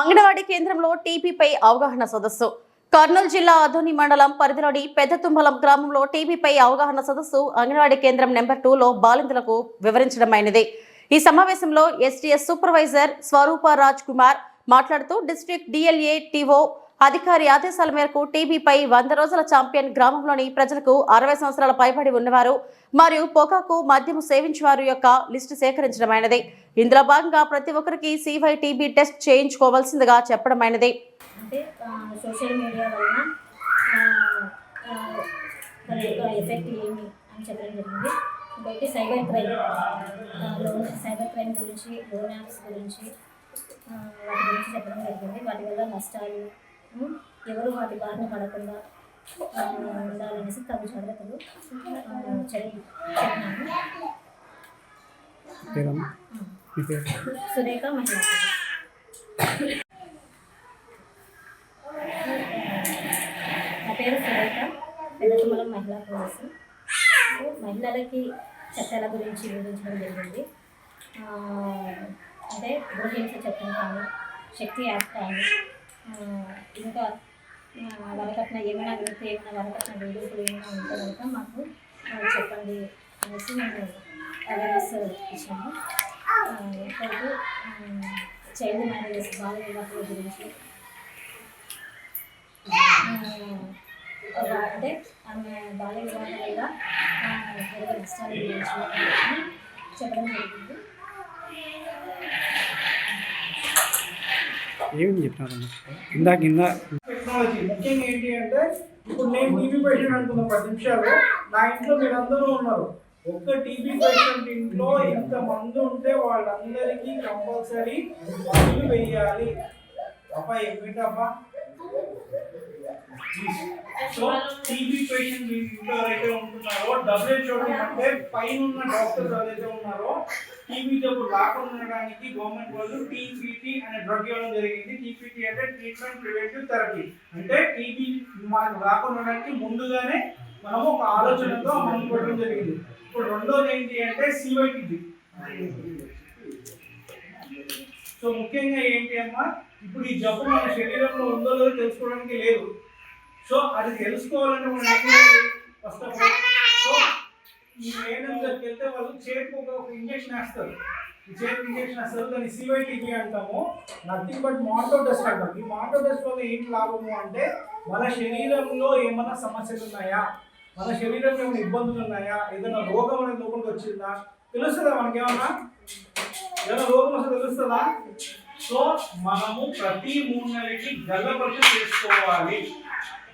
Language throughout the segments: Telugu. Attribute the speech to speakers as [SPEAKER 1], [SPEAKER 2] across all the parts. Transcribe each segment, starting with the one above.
[SPEAKER 1] అంగన్వాడీ కేంద్రంలో టీబీపై అవగాహన సదస్సు. కర్నూలు జిల్లా అధోని మండలం పరిధిలోని పెద్దతుంబలం గ్రామంలో టీబీపై అవగాహన సదస్సు అంగన్వాడీ కేంద్రం నెంబర్ టూలో బాలింతలకు వివరించడమైనది. ఈ సమావేశంలో ఎస్టీఎస్ సూపర్వైజర్ స్వరూప రాజ్ కుమార్ మాట్లాడుతూ డిస్ట్రిక్ట్ డిఎల్ఏ టీఓ అధికారి ఆదేశాల మేరకు టీబీపై వంద రోజుల ఛాంపియన్ గ్రామంలోని ప్రజలకు అరవై సంవత్సరాల పైబడి ఉన్నవారు మరియు పొగాకు మద్యము సేవించేవారు యొక్క లిస్టు సేకరించడమైనది. ఇందులో భాగంగా ప్రతి ఒక్కరికి సివై టీబీ టెస్ట్ చేయించుకోవాల్సిందిగా చెప్పడమైనది.
[SPEAKER 2] అంటే సోషల్ మీడియా వలన ఎఫెక్ట్ ఏమి అని చెప్పడం జరిగింది. ఇంకొకటి cyber crime loan cyber crime గురించి లోన్ యాప్స్ గురించి వాటి గురించి చెప్పడం జరిగింది. వాటి వల్ల నష్టాలు ఎవరు వాటి బారిన పడకుండా ఉండాలనేసి తగు జాగ్రత్తలు సురేఖ మహిళా. నా పేరు సురేఖ పెద్దతుమలం మహిళా పోలీసు. మహిళలకి చట్టాల గురించి వివరించడం జరిగింది. అంటే గృహింస చట్టం కానీ శక్తి యాక్ట్ కానీ ఇంకా వరకట్న ఏమైనా అడిగితే ఏమైనా వరకట్న వేడుకలు ఏమైనా ఉంటే కనుక మాకు చెప్పండి అనేసి మేము అవేర్నెస్ ఇచ్చాము. ఇప్పుడు చైల్డ్ మ్యారేజెస్ బాల వివాహాల గురించి అంటే ఆమె బాల్య వివాహాల వల్ల జరిగే నష్టాల గురించి చెప్పడం జరిగింది.
[SPEAKER 3] ఏమని చెప్పినారు ఇందాక ఇందా
[SPEAKER 4] టెక్నాలజీ. ముఖ్యంగా ఏంటి అంటే ఇప్పుడు నేను టీవీ పేషెంట్ అనుకున్న పది నిమిషాలు నా ఇంట్లో మీరందరూ ఉన్నారు. ఒక్క టీవీ పేషెంట్ ఇంట్లో ఎంత మంది ఉంటే వాళ్ళందరికీ కంపల్సరీ మందులు వేయాలి. అబ్బా ఏమిటబ్బా సో టీబీ పేషెంట్ ఇంట్లో ఎవరైతే ఉంటున్నారో డబ్ల్యూహెచ్ఓ అంటే పైన ఉన్న డాక్టర్స్ ఎవరైతే ఉన్నారో టీబీ జబ్బు రాకుండా ఉండడానికి గవర్నమెంట్ వాళ్ళు టీపీటీ అనే డ్రగ్ ఇవ్వడం జరిగింది. టీపీటీ అంటే ట్రీట్మెంట్ ప్రివెంటివ్ థెరపీ అంటే టీబీ మనకు రాకుండా ఉండడానికి ముందుగానే మనము ఒక ఆలోచనతో మనం పెట్టడం జరిగింది. ఇప్పుడు రెండోది ఏంటి అంటే సివైటీబీ సో ముఖ్యంగా ఏంటి అమ్మా ఇప్పుడు ఈ జబ్బు మన శరీరంలో ఉందో లేదో తెలుసుకోవడానికి లేదు. సో అది తెలుసుకోవాలంటే మనం ఫస్ట్ ఆఫ్ ఆల్ సో ఈ వేనం దగ్గరికి వెళ్తే వాళ్ళు చేతికి ఒక ఇంజెక్షన్ వేస్తారు. ఈ చేతికి ఇంజెక్షన్ వేస్తారు దాన్ని సివైటీబీ అంటాము. నథింగ్ బట్ మాటో టెస్ట్ అంటాం. ఈ మాటో టెస్ట్ వల్ల ఏంటి లాభము అంటే మన శరీరంలో ఏమైనా సమస్యలు ఉన్నాయా? మన శరీరంలో ఏమైనా ఇబ్బందులు ఉన్నాయా? ఏదైనా రోగం అనేది లోపలికి వచ్చిందా? తెలుస్తుందా మనకేమన్నా ఏదైనా రోగం వస్తే తెలుస్తుందా? సో మనము ప్రతి మూడు నెలలకి గల్ల పరీక్ష చేసుకోవాలి.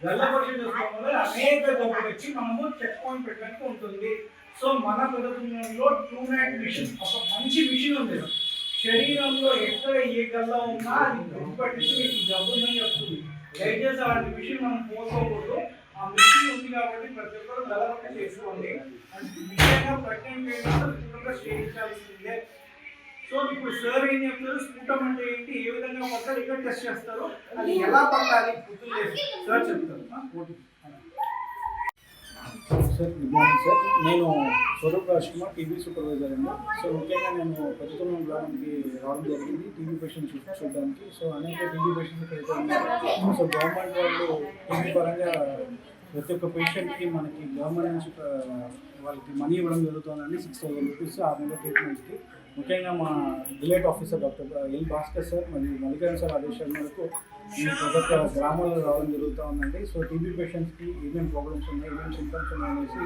[SPEAKER 4] గల్ల పరీక్ష వల్ల అనేక జబ్బులు వచ్చి మనము చెక్ పాయింట్ పెట్టడానికి ఉంటుంది. సో మన ప్రభుత్వంలో టూ నైట్ మిషన్ ఒక మంచి మిషన్ ఉంది. శరీరంలో ఎక్కడ ఏ గల్ల ఉన్నా అది గుర్తుపట్టేసి మీకు ఈ జబ్బు ఉందని చెప్తుంది. దయచేసి అలాంటి మిషన్ మనం పోసుకోకూడదు. ఆ మిషన్ ఉంది కాబట్టి ప్రతి ఒక్కరు గల్ల చేసుకోండి. అంటే ముఖ్యంగా ప్రజ్ఞ చేయించాల్సిందే సో ఇప్పుడు సార్ ఏం చెప్తారు? స్ఫుటం అంటే ఏంటి? ఏ విధంగా పడతారు ఇక్కడ టెస్ట్ చేస్తారు అది ఎలా చేసి. సార్ చెప్తారు.
[SPEAKER 5] సార్ గుడ్ మార్నింగ్ సార్ నేను స్వరూప్ రాజ్ కుమార్ టీవీ సూపర్వైజర్ అండి. సో ముఖ్యంగా నేను ప్రభుత్వం గ్రామానికి రావడం జరిగింది. టీవీ పేషెంట్స్ చూడడానికి. సో అనేక టీవీ పేషెంట్స్ అయితే ఉన్నారు. సో గవర్నమెంట్ వాళ్ళు టీవీ పరంగా ప్రతి ఒక్క పేషెంట్కి మనకి గవర్నమెంట్ నుంచి వాళ్ళకి మనీ ఇవ్వడం జరుగుతుందండి. సిక్స్ థౌసండ్ రూపీస్ ఆ నెల ట్రీట్మెంట్కి ముఖ్యంగా మా delete officer doctor L Bhaskar sir మరియు మల్లికార్జున సార్ ఆదేశాల మేరకు మేము ప్రతి గ్రామాల్లో రావడం జరుగుతూ ఉందండి. సో టీబీ పేషెంట్స్కి ఏమేమి ప్రాబ్లమ్స్ ఉన్నాయి ఏమేమి సింటమ్స్ ఉన్నాయి అనేసి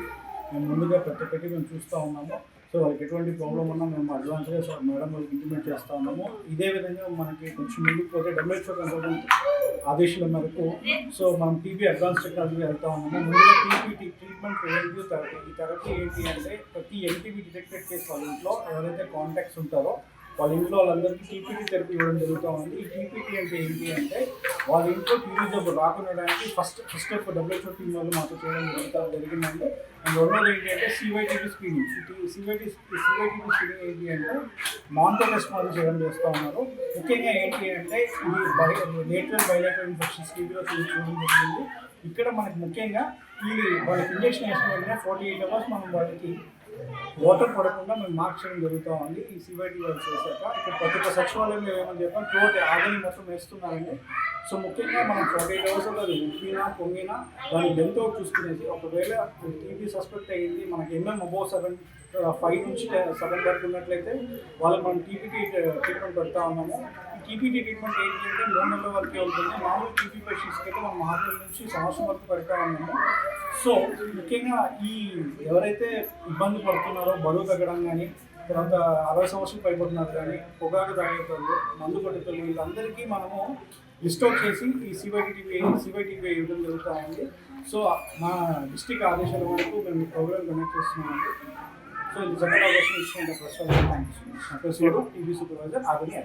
[SPEAKER 5] మేము ముందుగా ప్రతి ఒక్కటి మేము చూస్తూ ఉన్నాము. సో వాళ్ళకి ఎటువంటి ప్రాబ్లం ఉన్నా మేము అడ్వాన్స్గా సార్ మేడం వాళ్ళకి ఇంప్లిమెంట్ చేస్తా ఉన్నాము. ఇదే విధంగా మనకి కొంచెం ముందుకు పోతే డబ్ల్యూహెచ్ఓ కన్సల్టెంట్ ఆదేశాల మేరకు సో మనం టీబీ అడ్వాన్స్ టెక్నాలజీ వెళ్తా ఉన్నాము. ముందుగా టీబీ ట్రీట్మెంట్ ప్రివెంటివ్ థెరపీ ఈ థెరపీ ఏంటి అంటే ప్రతి ఎన్టీబీ డిటెక్టెడ్ కేసు వాళ్ళ ఇంట్లో ఎవరైతే కాంటాక్ట్స్ ఉంటారో వాళ్ళ ఇంట్లో వాళ్ళందరికీ టీపీటీ థెరపీ ఇవ్వడం జరుగుతూ ఉంది ఈ టీపీటీ అంటే ఏంటి అంటే వాళ్ళ ఇంట్లో టీవీ జబ్బు రాకుండడానికి ఫస్ట్ ఫస్ట్ ఒక డబ్ల్యూహెచ్ఓ టీం వాళ్ళు మాతో చేయడం జరుగుతా జరిగిందంటే అండ్ రెండోది ఏంటి అంటే సివైటీపీ స్క్రీనింగ్ సివైటీ సివైటీపీ స్క్రీనింగ్ ఏంటి అంటే మాంటో టెస్ట్ చేయడం చేస్తూ ఉన్నారు. ముఖ్యంగా ఏంటి అంటే ఇది బై నేచురల్ బయోలెటల్ ఇన్ఫెక్షన్స్ టీవీలో చూపించడం జరిగింది. ఇక్కడ మనకి ముఖ్యంగా ఈ వాళ్ళకి ఇంజెక్షన్ వేసిన వెంటనే ఫార్టీ ఎయిట్ అవర్స్ మనం వాళ్ళకి వాటర్ పడకుండా మేము మార్క్ చేయడం జరుగుతూ ఉంది. ఈ సిబిఐటి వాళ్ళు చేశాక ఇప్పుడు ప్రతి ఒక్క సచివాలయంలో ఏమని చెప్పాం త్రోట్ ఆగని మొత్తం వేస్తున్నారండి. సో ముఖ్యంగా మనం ఫార్టీ ఎయిట్ అవర్స్ అది ఉప్పినా పొంగినా దాన్ని డెంత్ అవుట్ చూసుకునేసి ఒకవేళ టీబీ సస్పెక్ట్ అయ్యింది మనకి ఎంఎం అబో సెవెన్ ఫైవ్ నుంచి సెవెన్ వరకు ఉన్నట్లయితే వాళ్ళకి మనం టీవీకి ట్రీట్మెంట్ పెడతా ఉన్నాము. టీపీటీ ట్రీట్మెంట్ ఏంటి అంటే మూడు నెలల వరకే ఉంటుంది. మామూలు టీపీ పేషెంట్స్కి అయితే మనం ఆరు నెలల నుంచి సంవత్సరం వరకు పెడతా ఉన్నాము. సో ముఖ్యంగా ఈ ఎవరైతే ఇబ్బంది పడుతున్నారో బరువు తగ్గడం కానీ తర్వాత అరవై సంవత్సరాలు పైపడుతున్నారు కానీ పొగాకు తాగేటోళ్ళు మందు కొట్టేటోళ్ళు వీళ్ళందరికీ మనము లిస్ట్ అవుట్ చేసి ఈ సివైటీవీ సివైటీవీ ఇవ్వడం జరుగుతూ ఉంది సో మా డిస్టిక్ ఆదేశాల వరకు మేము ప్రోగ్రామ్ కండక్ట్ చేస్తున్నామండి. సో ఇది జనరల్ అవకాశం ఇచ్చిన ప్రశ్న థ్యాంక్ యూ నా పేరు టీవీ సూపర్వైజర్ ఆగని